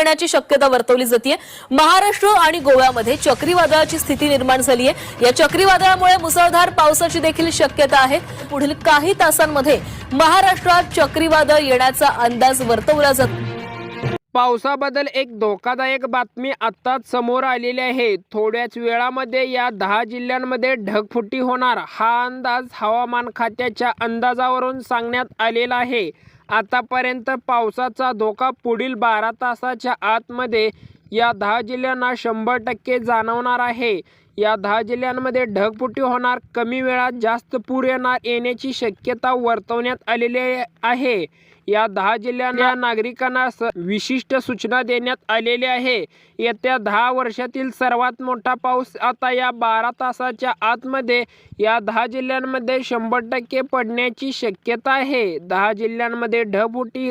येण्याची शक्यता वर्तवली जाते महाराष्ट्र आणि गोव्यामध्ये चक्रीवादळाची स्थिती निर्माण झाली आहे या चक्रीवादळामुळे मुसळधार पावसाची देखील शक्यता आहे. पुढील काही तासांमध्ये महाराष्ट्रात चक्रीवादळ येण्याचा अंदाज वर्तवला जातो. पावसाबद्दल एक धोकादायक बातमी आत्ताच समोर आलेली आहे. थोड्याच वेळामध्ये या दहा जिल्ह्यांमध्ये ढगफुटी होणार. हा अंदाज हवामान खात्याच्या अंदाजावरून सांगण्यात आलेला आहे. आतापर्यंत पावसाचा धोका पुढील बारा तासाच्या आतमध्ये या दहा जिल्ह्यांना शंभर टक्के जाणवणार आहे. या दहा जिल्ह्यांमध्ये ढगफुटी होणार कमी वेळात जास्त पूर येणार येण्याची शक्यता वर्तवण्यात आलेली आहे. या दहा जिल्ह्यांना नागरिकांना स- विशिष्ट सूचना देण्यात आलेली आहे. येत्या दहा वर्षातील सर्वात मोठा पाऊस आता या बारा तासाच्या आतमध्ये या दहा जिल्ह्यांमध्ये शंभर टक्के पडण्याची शक्यता आहे. दहा जिल्ह्यांमध्ये ढगफुटी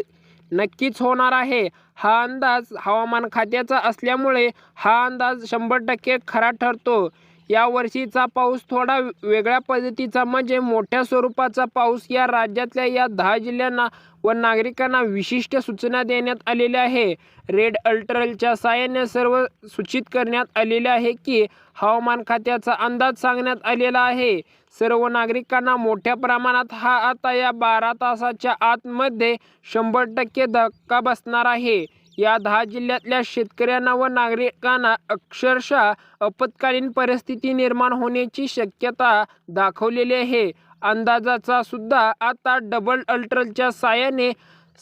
नक्कीच होणार आहे. हा अंदाज हवामान खात्याचा असल्यामुळे हा अंदाज शंभर टक्के खरा ठरतो. या वर्षीचा पाऊस थोडा वेगळ्या पद्धतीचा म्हणजे मोठ्या स्वरूपाचा पाऊस या राज्यातल्या या दहा जिल्ह्यांना व नागरिकांना विशिष्ट सूचना देण्यात आलेल्या आहे. रेड अल्टरलच्या साहाय्याने सर्व सूचित करण्यात आलेले आहे की हवामान खात्याचा अंदाज सांगण्यात आलेला आहे. सर्व नागरिकांना मोठ्या प्रमाणात हा आता या बारा तासाच्या आतमध्ये शंभर टक्के धक्का बसणार आहे. या दहा जिल्ह्यातल्या शेतकऱ्यांना व नागरिकांना अक्षरशः आपत्कालीन परिस्थिती निर्माण होण्याची शक्यता दाखवलेली आहे. अंदाजाचा सुद्धा आता डबल अल्ट्रलच्या साहाय्याने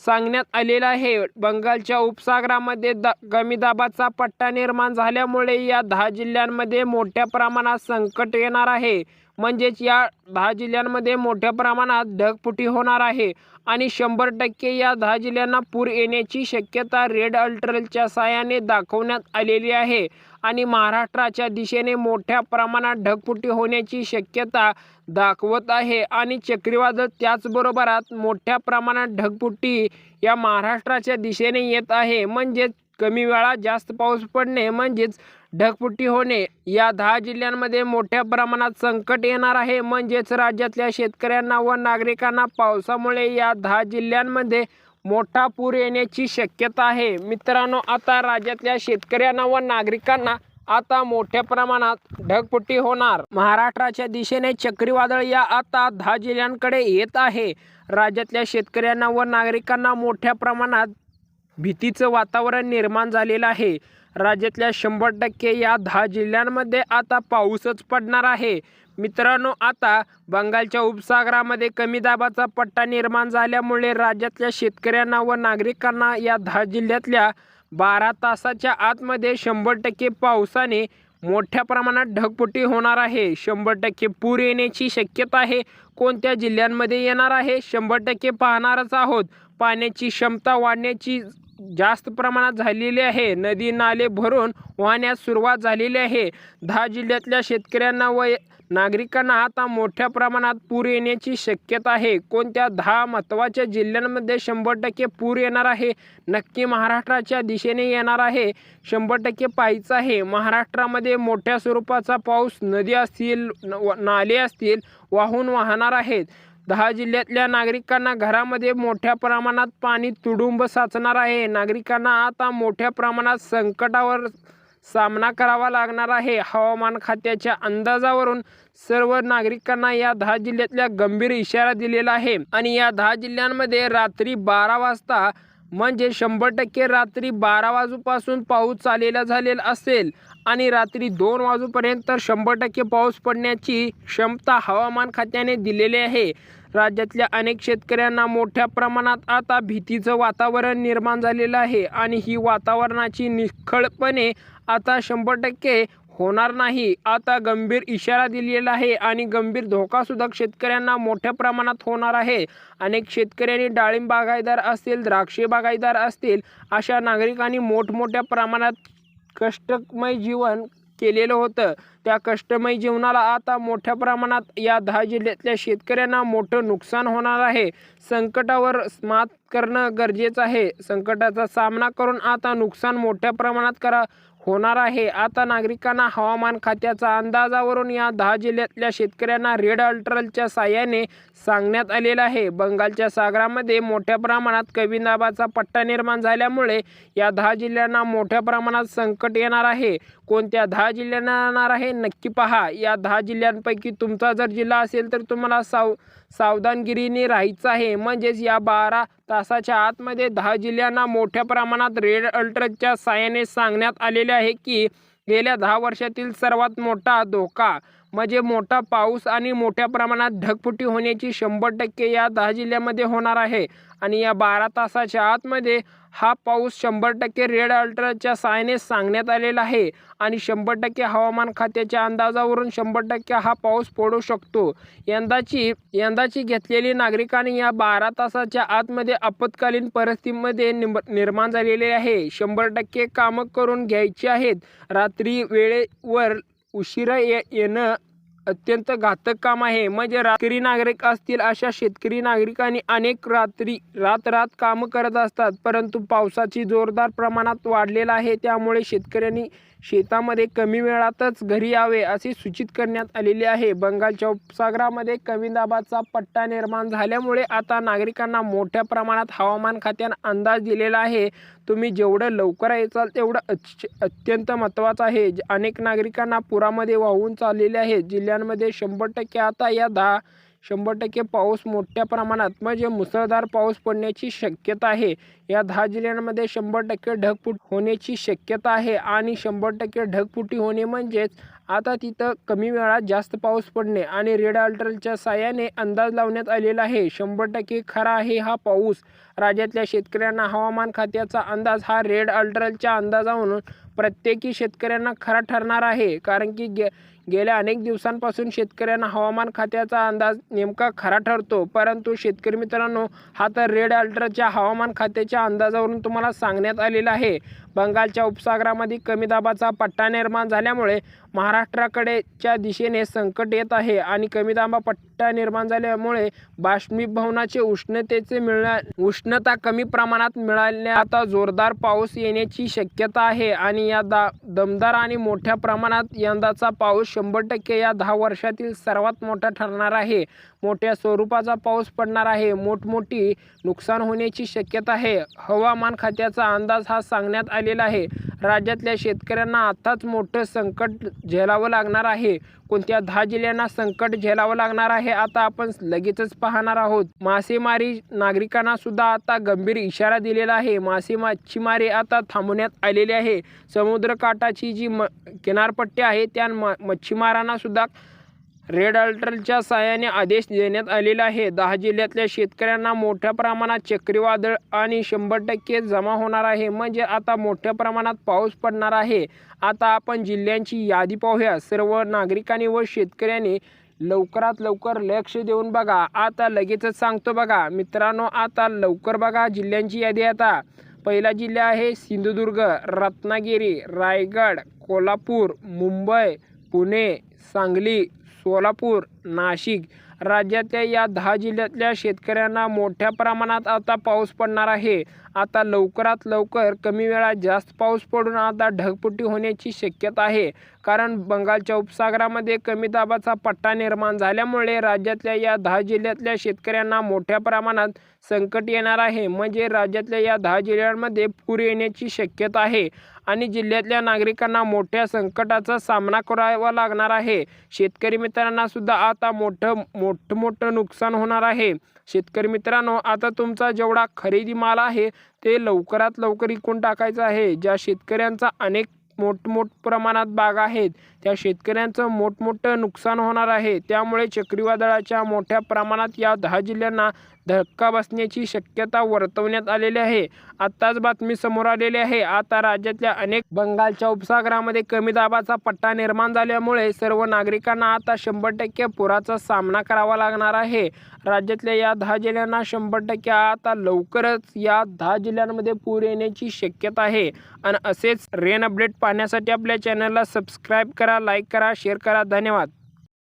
सांगण्यात आलेला आहे. बंगालच्या उपसागरामध्ये द कमी दाबाचा पट्टा निर्माण झाल्यामुळे या दहा जिल्ह्यांमध्ये मोठ्या प्रमाणात संकट येणार आहे. म्हणजेच या दहा जिल्ह्यांमध्ये मोठ्या प्रमाणात ढगफुटी होणार आहे आणि शंभर टक्के या दहा जिल्ह्यांना पूर येण्याची शक्यता रेड अल्ट्रलच्या साहाय्याने दाखवण्यात आलेली आहे. आणि महाराष्ट्राच्या दिशेने मोठ्या प्रमाणात ढगफुटी होण्याची शक्यता दाखवत आहे. आणि चक्रीवादळ त्याचबरोबरात मोठ्या प्रमाणात ढगफुटी या महाराष्ट्राच्या दिशेने येत आहे. म्हणजेच कमी वेळात जास्त पाऊस पडणे म्हणजेच ढगफुटी होणे. या दहा जिल्ह्यांमध्ये मोठ्या प्रमाणात संकट येणार आहे. म्हणजेच राज्यातल्या शेतकऱ्यांना व नागरिकांना पावसामुळे या दहा जिल्ह्यांमध्ये मोठा पूर येण्याची शक्यता आहे. मित्रांनो आता राज्यातल्या शेतकऱ्यांना व नागरिकांना आता मोठ्या प्रमाणात ढगफुटी होणार. महाराष्ट्राच्या दिशेने चक्रीवादळ या आता दहा जिल्ह्यांकडे येत आहे. राज्यातल्या शेतकऱ्यांना व नागरिकांना मोठ्या प्रमाणात भीतीचं वातावरण निर्माण झालेलं आहे. राज्यातल्या शंभर टक्के या दहा जिल्ह्यांमध्ये आता पाऊसच पडणार आहे. मित्रांनो आता बंगालच्या उपसागरामध्ये कमी दाबाचा पट्टा निर्माण झाल्यामुळे राज्यातल्या शेतकऱ्यांना व नागरिकांना या दहा जिल्ह्यातल्या बारा तासाच्या आतमध्ये शंभर टक्के पावसाने मोठ्या प्रमाणात ढगफुटी होणार आहे. शंभर टक्के पूर येण्याची शक्यता आहे. कोणत्या जिल्ह्यांमध्ये येणार आहे? शंभर टक्के पाहणारच आहोत. पाण्याची क्षमता वाढण्याची जास्त प्रमाणात झालेली आहे. नदी नाले भरून वाहण्यास सुरुवात झालेली आहे. दहा जिल्ह्यातल्या शेतकऱ्यांना व नागरिकांना आता मोठ्या प्रमाणात पूर येण्याची शक्यता आहे. कोणत्या दहा महत्त्वाच्या जिल्ह्यांमध्ये शंभर टक्के पूर येणार आहे? नक्की महाराष्ट्राच्या दिशेने येणार आहे. शंभर टक्के पाहायचं आहे. महाराष्ट्रामध्ये मोठ्या स्वरूपाचा पाऊस नदी असतील नाले असतील वाहून वाहणार आहेत. दहा जिल्ह्यातल्या नागरिकांना घरामध्ये मोठ्या प्रमाणात पाणी तुडुंब साचणार आहे. नागरिकांना आता मोठ्या प्रमाणात संकटावर सामना करावा लागणार आहे. हवामान खात्याच्या अंदाजावरून सर्व नागरिकांना या दहा जिल्ह्यातल्या गंभीर इशारा दिलेला आहे. आणि या दहा जिल्ह्यांमध्ये रात्री बारा वाजता म्हणजे शंभर टक्के रात्री बारा वाजूपासून पाऊस चालेला झालेला असेल आणि रात्री दोन वाजूपर्यंत शंभर टक्के पाऊस पडण्याची क्षमता हवामान खात्याने दिलेली आहे. राज्यातल्या अनेक शेतकऱ्यांना मोठ्या प्रमाणात आता भीतीचं वातावरण निर्माण झालेलं आहे आणि ही वातावरणाची निष्खळपणे आता शंभर टक्के होणार नाही. आता गंभीर इशारा दिलेला आहे आणि गंभीर धोकासुद्धा शेतकऱ्यांना मोठ्या प्रमाणात होणार आहे. अनेक शेतकऱ्यांनी डाळिंब बागायदार असतील द्राक्षे बागायदार असतील अशा नागरिकांनी मोठमोठ्या प्रमाणात कष्टमय जीवन केलेलं होतं. त्या कष्टमय जीवनाला आता मोठ्या प्रमाणात या दहा जिल्ह्यातल्या शेतकऱ्यांना मोठं नुकसान होणार आहे. संकटावर मात करणं गरजेचं आहे. संकटाचा सामना करून आता नुकसान मोठ्या प्रमाणात करा. होणार आहे. आता नागरिकांना हवामान खात्याचा अंदाजावरून या दहा जिल्ह्यातल्या शेतकऱ्यांना रेड अल्ट्रलच्या साह्याने सांगण्यात आलेलं आहे. बंगालच्या सागरामध्ये मोठ्या प्रमाणात कमी दाबाचा पट्टा निर्माण झाल्यामुळे या दहा जिल्ह्यांना मोठ्या प्रमाणात संकट येणार आहे. कोणत्या दहा जिल्ह्यांना येणार आहे नक्की पहा. या दहा जिल्ह्यांपैकी तुमचा जर जिल्हा असेल तर तुम्हाला साव सावधानगिरीने राहायचं आहे. म्हणजेच या बारा तासाच्या आतमध्ये दहा जिल्ह्यांना मोठ्या प्रमाणात रेड अलर्टच्या साह्याने सांगण्यात आलेले आहे की गेल्या दहा वर्षातील सर्वात मोठा धोका म्हणजे मोठा पाऊस आणि मोठ्या प्रमाणात ढगफुटी होण्याची शंभर टक्के या दहा जिल्ह्यामध्ये होणार आहे. आणि या बारा तासाच्या आतमध्ये हा पाऊस शंभर टक्के रेड अलर्टच्या साहाय्याने सांगण्यात आलेला आहे. आणि शंभर टक्के हवामान खात्याच्या अंदाजावरून शंभर टक्के हा पाऊस पडू शकतो. यंदाची यंदाची घेतलेली नागरिकांनी या बारा तासाच्या आतमध्ये आपत्कालीन परिस्थितीमध्ये निम निर्माण झालेले आहे. शंभर टक्के कामं करून घ्यायची आहेत. रात्री वेळेवर उशिरा ये येणं अत्यंत घातक काम आहे. म्हणजे रात्री नागरिक असतील अशा शेतकरी नागरिकांनी अनेक रात्री रात रात कामं करत असतात. परंतु पावसाची जोरदार प्रमाणात वाढलेला आहे. त्यामुळे शेतकऱ्यांनी शेतामध्ये कमी वेळातच घरी यावे असे सूचित करण्यात आलेले आहे. बंगालच्या उपसागरामध्ये कमी दाबाचा पट्टा निर्माण झाल्यामुळे आता नागरिकांना मोठ्या प्रमाणात हवामान खात्यानं अंदाज दिलेला आहे. तुम्ही जेवढं लवकर येचाल तेवढं अच अत्यंत महत्त्वाचं आहे. ज- अनेक नागरिकांना पुरामध्ये वाहून चाललेले आहे जिल्ह्या जिल्ह्यांमध्ये शंभर टक्के आता या दहा शंभर टक्के पाऊस मोठ्या प्रमाणात म्हणजे मुसळधार पाऊस पडण्याची शक्यता आहे. या दहा जिल्ह्यांमध्ये शंभर टक्के ढगफूट होण्याची शक्यता आहे आणि शंभर टक्के ढगफुटी होणे म्हणजेच आता तिथं कमी वेळात जास्त पाऊस पडणे आणि रेड अल्टरच्या साह्याने अंदाज लावण्यात आलेला आहे. शंभर टक्के खरा आहे हा पाऊस. राज्यातल्या शेतकऱ्यांना हवामान खात्याचा अंदाज हा रेड अल्टरच्या अंदाजावरून प्रत्येकी शेतकऱ्यांना खरा ठरणार आहे. कारण की गे गेल्या अनेक दिवसांपासून शेतकऱ्यांना हवामान खात्याचा अंदाज नेमका खरा ठरतो. परंतु शेतकरी मित्रांनो हा तर रेड अल्टरच्या हवामान खात्याच्या अंदाजावरून तुम्हाला सांगण्यात आलेला आहे. बंगालच्या उपसागरामध्ये कमी दाबाचा पट्टा निर्माण झाल्यामुळे महाराष्ट्राकडेच्या दिशेने संकट येत आहे आणि कमी दाबा पट्टा निर्माण झाल्यामुळे बाष्पीभवनाचे उष्णतेचे मिळण्या उष्णता कमी प्रमाणात मिळाल्या. आता जोरदार पाऊस येण्याची शक्यता आहे आणि या दा दमदार आणि मोठ्या प्रमाणात यंदाचा पाऊस शंभर टक्के या दहा वर्षातील सर्वात मोठा ठरणार आहे. मोठ्या स्वरूपाचा पाऊस पडणार आहे. मोठमोठी नुकसान होण्याची शक्यता आहे. हवामान खात्याचा अंदाज हा सांगण्यात आलेला आहे. राज्यातल्या शेतकऱ्यांना आताच मोठं संकट झेलावं लागणार आहे. कोणत्या दहा जिल्ह्यांना संकट झेलावं लागणार आहे आता आपण लगेचच पाहणार आहोत. मासेमारी नागरिकांना सुद्धा आता गंभीर इशारा दिलेला आहे. मासे मच्छीमारी आता थांबवण्यात आलेली आहे. समुद्रकाठाची जी म किनारपट्टी आहे त्या म मच्छीमारांना सुद्धा रेड अलर्टच्या सहाय्याने आदेश देण्यात आलेला आहे. दहा जिल्ह्यातल्या शेतकऱ्यांना मोठ्या प्रमाणात चक्रीवादळ आणि शंभर टक्के जमा होणार आहे. म्हणजे आता मोठ्या प्रमाणात पाऊस पडणार आहे. आता आपण जिल्ह्यांची यादी पाहूया. सर्व नागरिकांनी व शेतकऱ्यांनी लवकरात लवकर लक्ष देऊन बघा. आता लगेचच सांगतो बघा. मित्रांनो आता लवकर बघा जिल्ह्यांची यादी आता. पहिला जिल्हा आहे सिंधुदुर्ग रत्नागिरी रायगड कोल्हापूर मुंबई पुणे सांगली सोलापूर नाशिक राज्यातल्या या दहा जिल्ह्यातल्या शेतकऱ्यांना मोठ्या प्रमाणात आता पाऊस पडणार आहे. आता लवकरात लवकर कमी वेळात जास्त पाऊस पडून आता ढगपुटी होण्याची शक्यता आहे. कारण बंगालच्या उपसागरामध्ये कमी दाबाचा पट्टा निर्माण झाल्यामुळे राज्यातल्या या दहा जिल्ह्यातल्या शेतकऱ्यांना मोठ्या प्रमाणात संकट येणार आहे. म्हणजे राज्यातल्या या दहा जिल्ह्यांमध्ये पूर येण्याची शक्यता आहे आणि जिल्ह्यातल्या नागरिकांना मोठ्या संकटाचा सामना करावा लागणार आहे. शेतकरी मित्रांना सुद्धा आता मोठं मोठं मोठं नुकसान होणार आहे. शेतकरी मित्रांनो आता तुमचा जेवढा खरेदी माल आहे ते लवकरात लवकर विकून टाकायचं आहे. ज्या शेतकऱ्यांचा अनेक मोठमोठ प्रमाणात बाग आहेत. त्या शेतकऱ्यांचं मोठमोठं नुकसान होणार आहे. त्यामुळे चक्रीवादळाच्या मोठ्या प्रमाणात या दहा जिल्ह्यांना धक्का बसण्याची शक्यता वर्तवण्यात आलेली आहे. आत्ताच बातमी समोर आलेली आहे. आता राज्यातल्या अनेक बंगालच्या उपसागरामध्ये कमी दाबाचा पट्टा निर्माण झाल्यामुळे सर्व नागरिकांना आता शंभर टक्के पुराचा सामना करावा लागणार आहे. राज्यातल्या या दहा जिल्ह्यांना शंभर टक्के आता लवकरच या दहा जिल्ह्यांमध्ये पूर येण्याची शक्यता आहे. आणि असेच रेन अपडेट पाहण्यासाठी आपल्या चॅनलला सबस्क्राईब करा लाईक करा शेअर करा. धन्यवाद.